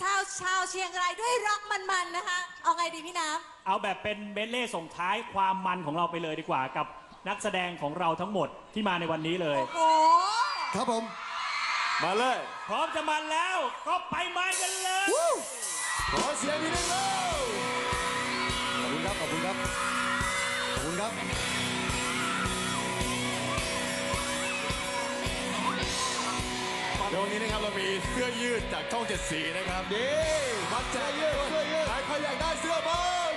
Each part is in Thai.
ชาวชาวเชียงรายด้วยร็อกมันๆนะคะ เอาไงดีพี่น้เอาแบบเป็นเบลเล่ส่งท้ายความมันของเราไปเลยดีกว่ากับนักแสดงของเราทั้งหมดที่มาในวันนี้เลยำโอ้โหครับผม มาเลยพร้อมจะมันแล้วก็ไปมันกันเลย ขอเสียงนิดนึงแล้วขอบคุณครับ ขอบคุณครับ ขอบคุณครับ นนี้นะครับเรามีเสื้อยืดจากช่องเจ็ดสีนะครับดีมัดแจกยืดเสื้อยืดใครใครอยากได้เสื้อบ้าง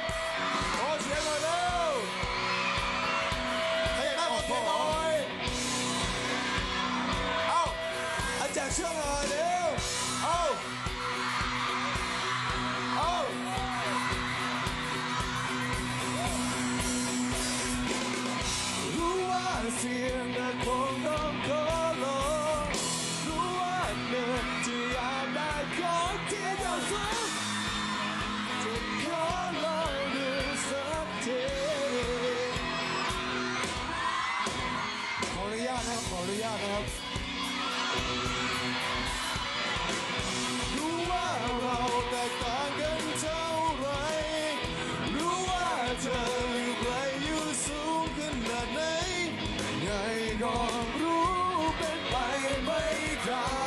ขอเสียงหน่อยเร็วใครอยากได้ขอเสียงหน่อยเอ้าอาแจกเสื้อหน่อยาตนะครับรู้ว่าเราแตกต่างกันเท่าไร รู้ว่าเธออยู่ไกลอยู่สูงขนาดไหนไงก็รู้เป็นไปไม่ได้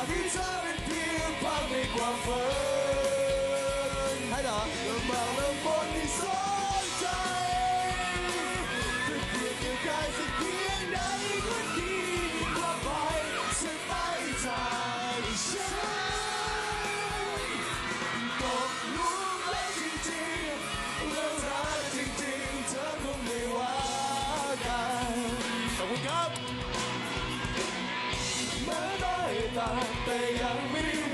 ไม่อยากให้เธอเป็นเพีย คุณค